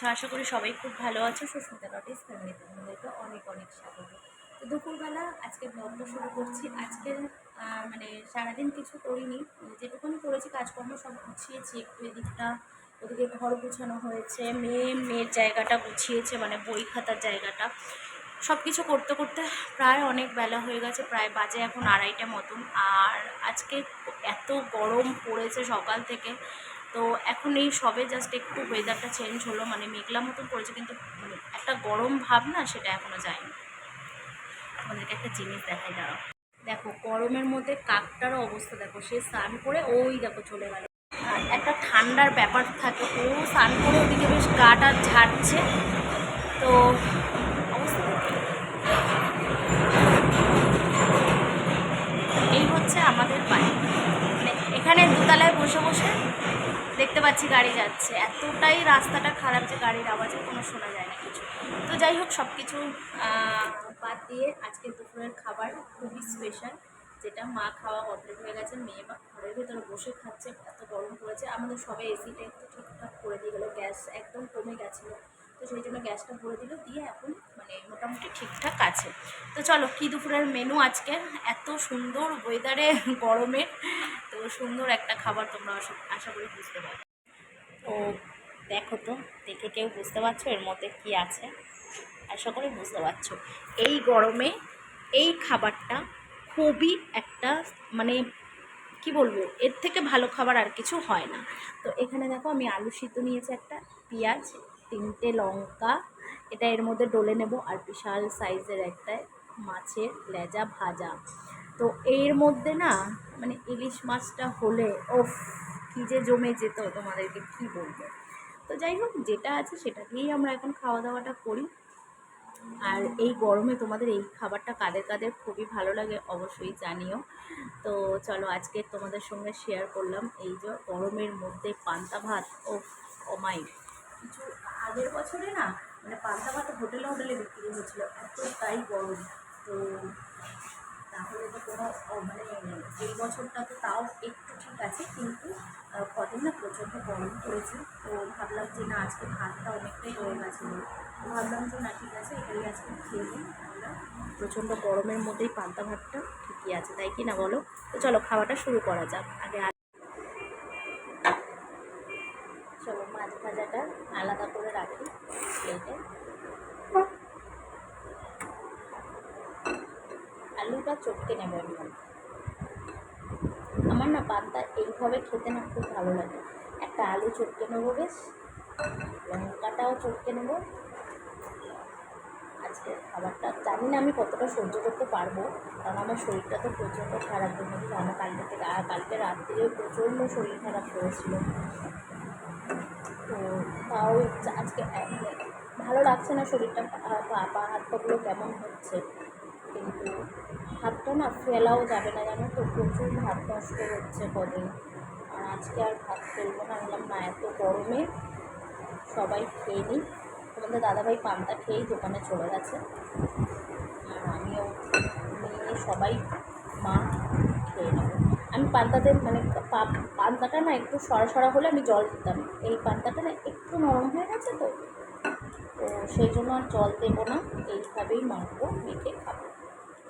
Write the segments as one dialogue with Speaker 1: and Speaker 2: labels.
Speaker 1: তো আশা করি সবাই খুব ভালো আছে। সুস্মিতা নটিস ফ্যামিলিতে তোমাদেরকে অনেক অনেক স্বাগত। তো দুপুরবেলা আজকে ব্লগটা শুরু করছি। আজকে মানে সারাদিন কিছু করিনি। যেটুকুনি করেছি, কাজকর্ম সব গুছিয়েছি। একটু এদিকটা, ওদিকে ঘর গুছানো হয়েছে। মেয়ে, মেয়ের জায়গাটা গুছিয়েছে মানে বই খাতার জায়গাটা। সব কিছু করতে করতে প্রায় অনেক বেলা হয়ে গেছে, প্রায় বাজে এখন আড়াইটা মতন। আর আজকে এত গরম পড়েছে সকাল থেকে। তো এখন এই সবে জাস্ট একটু ওয়েদারটা চেঞ্জ হলো মানে মেঘলা মতন পড়েছে, কিন্তু মানে একটা গরম ভাব না, সেটা এখনও যায়নি। আমাদেরকে একটা জিনিস দেখাই, দাঁড়াও। দেখো, গরমের মধ্যে কাকটারও অবস্থা, দেখো, সে স্নান করে ওই দেখো চলে গেল। একটা ঠান্ডার ব্যাপার থাকে, ও স্নান করে ওদিকে বেশ গাটা ঝাড়ছে। তো এই হচ্ছে আমাদের বাড়ি। মানে এখানে দোতলায় বসে বসে দেখতে পাচ্ছি গাড়ি যাচ্ছে। এতটাই রাস্তাটা খারাপ যে গাড়ির আওয়াজে কোনো শোনা যায় না কিছু। তো যাই হোক সব কিছু বাদ দিয়ে আজকে দুপুরের খাবার খুবই স্পেশাল যেটা মা খাওয়া কমপ্লিট হয়ে গেছে। মেয়ে বা ঘরের ভেতরে বসে খাচ্ছে, এত গরম পড়েছে। আমাদের সবে এসিটা একটু ঠিকঠাক করে দিয়ে গেলো, গ্যাস একদম কমে গেছিল। তো সেই জন্য গ্যাসটা ভরে দিল, দিয়ে এখন মানে মোটামুটি ঠিকঠাক আছে। তো চলো, কী দুপুরের মেনু আজকে? এত সুন্দর ওয়েদারে গরমে। তো সুন্দর একটা খাবার তোমরা আশা- করি বুঝতে পারবে। তো দেখো তো, দেখে কেউ বুঝতে পারছ এর মধ্যে কি আছে? আশা করি বুঝতে পারছ। এই গরমে এই খাবারটা খুবই একটা মানে কি বলব, এর থেকে ভালো খাবার আর কিছু হয় না। তো এখানে দেখো আমি আলু সিদ্ধ নিয়েছি একটা, পেঁয়াজ, তিনটে লঙ্কা, এটা এর মধ্যে ডলে নেব। আর বিশাল সাইজের একটা মাছের লেজা ভাজা। তো এর মধ্যে না মানে ইলিশ মাছটা হলে, ওফ, কী যে জমে যেত তোমাদেরকে কি বলব? তো যাই হোক, যেটা আছে সেটা দিয়েই আমরা এখন খাওয়া দাওয়াটা করি। আর এই গরমে তোমাদের এই খাবারটা কাদের কাদের খুবই ভালো লাগে অবশ্যই জানিও। তো চলো আজকে তোমাদের সঙ্গে শেয়ার করলাম এই যে গরমের মধ্যে পান্তা ভাত ও অমাই কিছু আগের বছরে না মানে পান্তা ভাত হোটেলে হোটেলে বিক্রি হচ্ছিল এতটাই গরম। তো তাহলে তো কোনো মানে এই বছরটা তো তাও একটু ঠিক আছে, কিন্তু কদিন না প্রচণ্ড গরম পড়েছে। তো ভাবলাম যে না, আজকে ভাতটা অনেকটাই রয়ে গেছিল ভাবলাম যে না, ঠিক আছে, এটাই আজকে খেয়ে নিই। আমরা প্রচণ্ড গরমের মধ্যেই পান্তা ভাতটা ঠিকই আছে, তাই কি না বলো? তো চলো, খাওয়াটা শুরু করা যাক। আগে চলো, মাছ ভাজাটা আলাদা করে রাখি প্লেটে আলুটা চটকে নেব আমার না পান্তা এইভাবে খেতে না খুব ভালো লাগে। একটা আলু চটকে নেব বেশ, লঙ্কাটাও চটকে নেব। আজকে খাবারটা জানি না আমি কতটা সহ্য করতে পারব, কারণ আমার শরীরটা তো প্রচণ্ড খারাপ তো জানো কালকে থেকে আর কালকে রাত্রিরে প্রচণ্ড শরীর খারাপ করেছিল। তো তাও আজকে ভালো লাগছে না শরীরটা, পা হাত পাগুলো কেমন হচ্ছে? কিন্তু ভাতটা না ফেলাও যাবে না জানো তো? প্রচুর ভাত নষ্ট হচ্ছে কদিন। আর আজকে আর ভাত ফেলব না। বললাম, না, এত গরমে সবাই খেয়ে নিই তোমাদের দাদাভাই পান্তা খেয়েই দোকানে চলে গেছে। আর আমিও মেয়ে, সবাই মা খেয়ে নেব। আমি পান্তাতে মানে পান্তাটা না একটু সরা সরা হলে আমি জল দিতাম। এই পান্তাটা না একটু নরম হয়ে গেছে তো? তো সেই জন্য আর জল দেবো না। এইভাবেই মাখবো, মেখে খাব।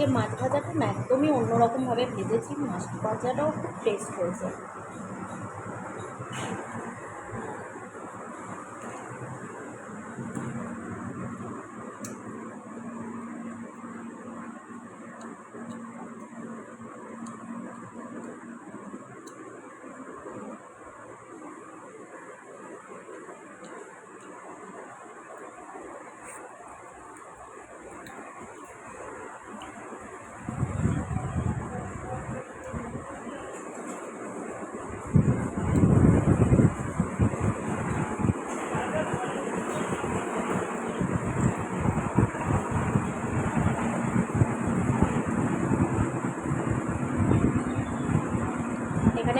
Speaker 1: আজকে মাছ ভাজাটা না একদমই অন্যরকমভাবে ভেজেছি মাছ ভাজাটাও খুব টেস্ট হয়েছে।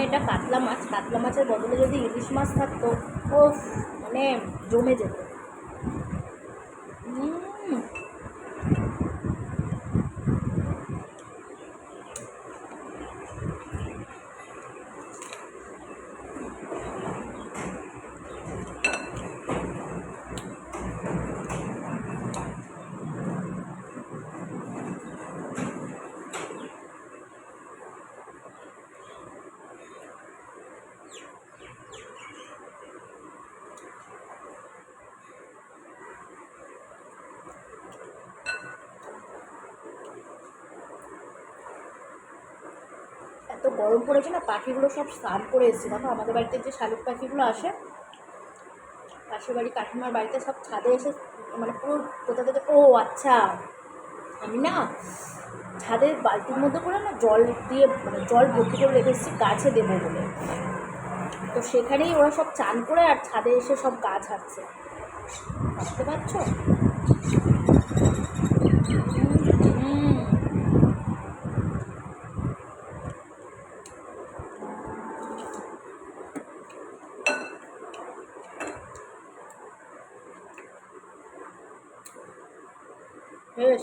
Speaker 1: মানে এটা কাতলা মাছ। কাতলা মাছের বদলে যদি ইলিশ মাছ থাকতো ও মানে জমে যেত। গরম পড়েছে না, পাখিগুলো সব স্নান করে এসেছে। দেখো, আমাদের বাড়িতে যে শালিক পাখিগুলো আসে, পাশের বাড়ি কাকিমার বাড়িতে সব ছাদে এসে মানে পুরো কোথা থেকে, ও আচ্ছা আমি না ছাদের বালতির মধ্যে করে না জল দিয়ে মানে জল ভর্তি করে রেখে এসেছি, গাছে দেবো বলে। তো সেখানেই ওরা সব চান করে আর ছাদে এসে সব গাছ হাঁটছে বুঝতে পারছ? হুম। বেশ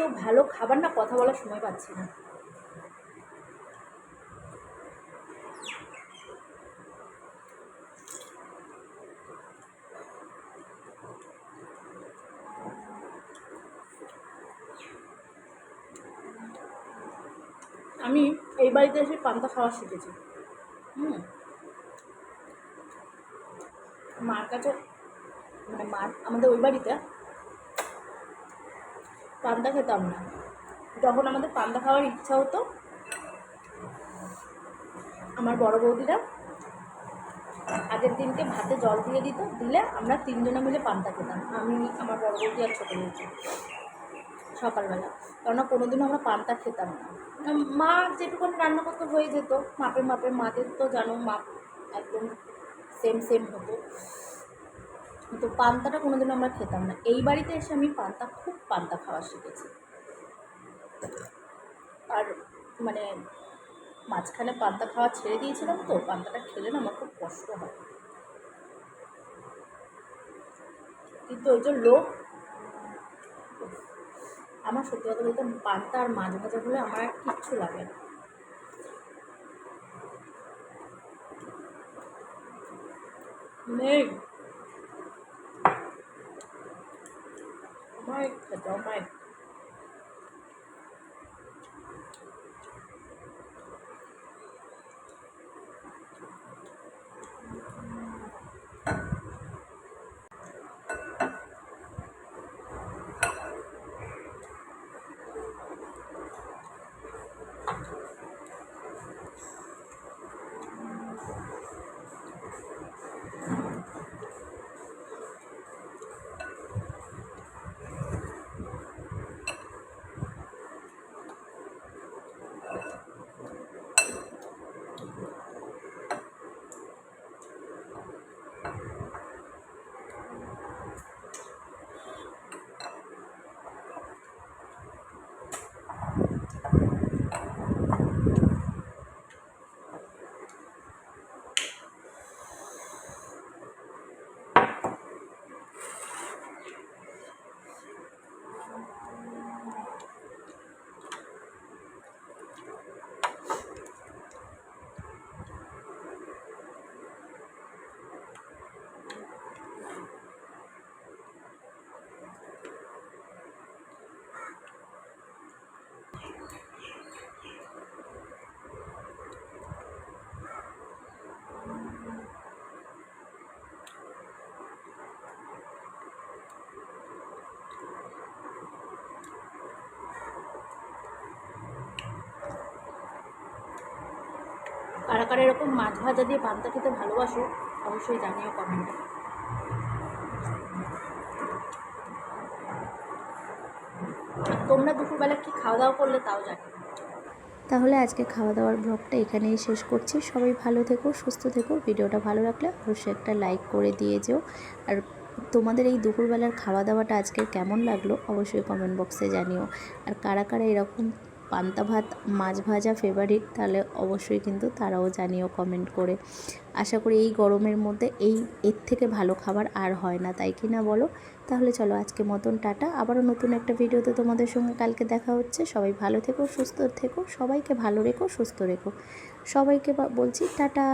Speaker 1: এত ভালো খাবার না কথা বলার সময় পাচ্ছি না। আমি এই বাড়িতে এসে পান্তা খাওয়া শিখেছি। হুম। মার কাছে মানে মার আমাদের ওই বাড়িতে পান্তা খেতাম না। যখন আমাদের পান্তা খাওয়ার ইচ্ছা হতো, আমার বড় বৌদিরা আগের দিনকে ভাতে জল দিয়ে দিত, দিলে আমরা তিনজনে মিলে পান্তা খেতাম। আমি, আমার বড় বৌদি আর ছোটো বৌদি সকালবেলা। কেননা কোনোদিনও আমরা পান্তা খেতাম না। মা যেটুকুন রান্না করতে হয়ে যেত। মাপে মাপে, মাদের তো জানো, মাপ একদম সেম সেম হতো। তো পান্তাটা কোনোদিনও আমরা খেতাম না। এই বাড়িতে এসে আমি পান্তা, খুব পান্তা খাওয়া শিখেছি। আর মানে মাঝখানে পান্তা খাওয়া ছেড়ে দিয়েছিলাম তো, পান্তাটা খেলে না আমার খুব কষ্ট হয়। কিন্তু ওই যে লোক, আমার সত্যি কথা বলতে পান্তা আর মাছ ভাজা হলে আমার আর কিচ্ছু লাগে না। নেই। mind, I don't mind. কারা এরকম মাছ ভাজা দিয়ে পান্তা খেতে ভালোবাসো, অবশ্যই জানিও কমেন্টে তোমরা দুপুরবেলা কি খাওয়া দাওয়া করলে তাও জানি
Speaker 2: তাহলে আজকে খাওয়া দাওয়ার ব্লগটা এখানেই শেষ করছি। সবাই ভালো থেকো, সুস্থ থেকো। ভিডিওটা ভালো লাগলে অবশ্যই একটা লাইক করে দিয়ে যেও। আর তোমাদের এই দুপুরবেলার খাওয়া দাওয়াটা আজকে কেমন লাগল অবশ্যই কমেন্ট বক্সে জানিও। আর কারা কারা এরকম পান্তা ভাত, মাছ ভাজা ফেভারিট তাহলে অবশ্যই কিন্তু তারাও জানিও কমেন্ট করে। আশা করি এই গরমের মধ্যে এই, এর থেকে ভালো খাবার আর হয় না, তাই কি না বলো? তাহলে চলো আজকে মতন টাটা, আবারও নতুন একটা ভিডিওতে তোমাদের সঙ্গে কালকে দেখা হচ্ছে। সবাই ভালো থেকো, সুস্থ থেকো, সবাইকে ভালো রেখো, সুস্থ রেখো। সবাইকে বলছি টাটা।